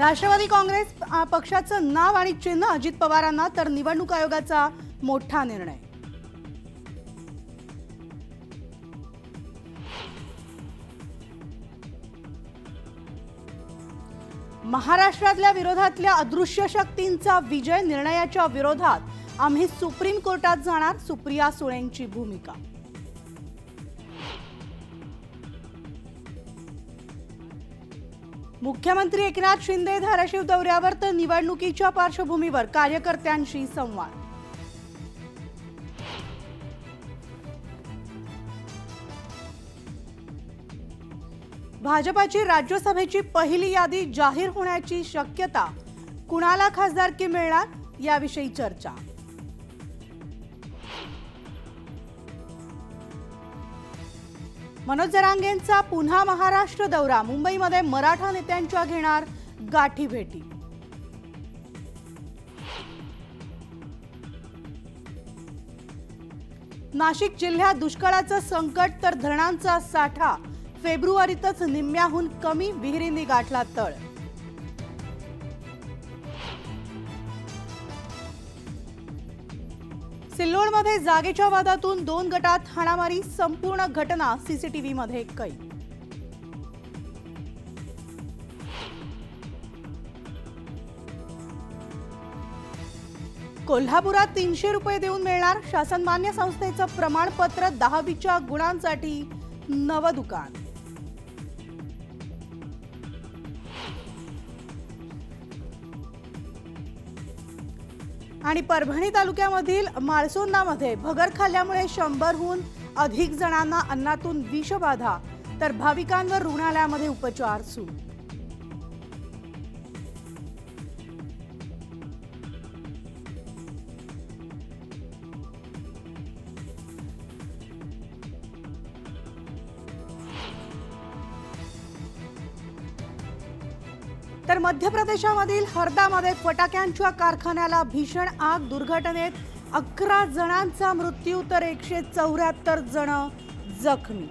राष्ट्रवादी काँग्रेस पक्षाचं नाव आणि चिन्ह अजित पवारांना तर निवडणूक आयोगाचा मोठा निर्णय. महाराष्ट्रातल्या विरोधातल्या अदृश्य शक्तींचा विजय निर्णयाच्या विरोधात आम्ही सुप्रीम कोर्टात जाणार सुप्रिया सुळेंची भूमिका. मुख्यमंत्री एकनाथ शिंदे धाराशिव दौऱ्यावर तर निवडणुकीच्या पार्श्वभूमीवर कार्यकर्त्यांशी संवाद. भाजपाची राज्यसभेची पहिली यादी जाहीर होण्याची शक्यता कुणाला खासदारकी मिळणार याविषयी चर्चा. मनोज जरांगेंचा पुन्हा महाराष्ट्र दौरा. मुंबईमध्ये मराठा नेत्यांच्या घेणार गाठी भेटी. नाशिक जिल्ह्यात दुष्काळाचं संकट तर धरणांचा साठा. फेब्रुवारीतच निम्म्याहून कमी विहिरींनी गाठला तळ. सिल्लोडमध्ये जागेच्या वादातून दोन गटात हाणामारी संपूर्ण घटना सीसीटीव्हीमध्ये कैद. कोल्हापुरात तीनशे रुपये देऊन मिळणार शासनमान्य संस्थेचं प्रमाणपत्र दहावीच्या गुणांसाठी नवं दुकान. आणि परभणी तालुक्यामधील माळसोंदामध्ये भगर खाल्ल्यामुळे शंभरहून अधिक जणांना अन्नातून विषबाधा तर भाविकांवर रुग्णालयामध्ये उपचार सुरू. तर मध्य प्रदेशामधील हरदामध्ये फटाक्यांच्या कारखान्याला भीषण आग दुर्घटनेत अकरा जणांचा मृत्यू तर एकशे चौऱ्याहत्तर जण जखमी.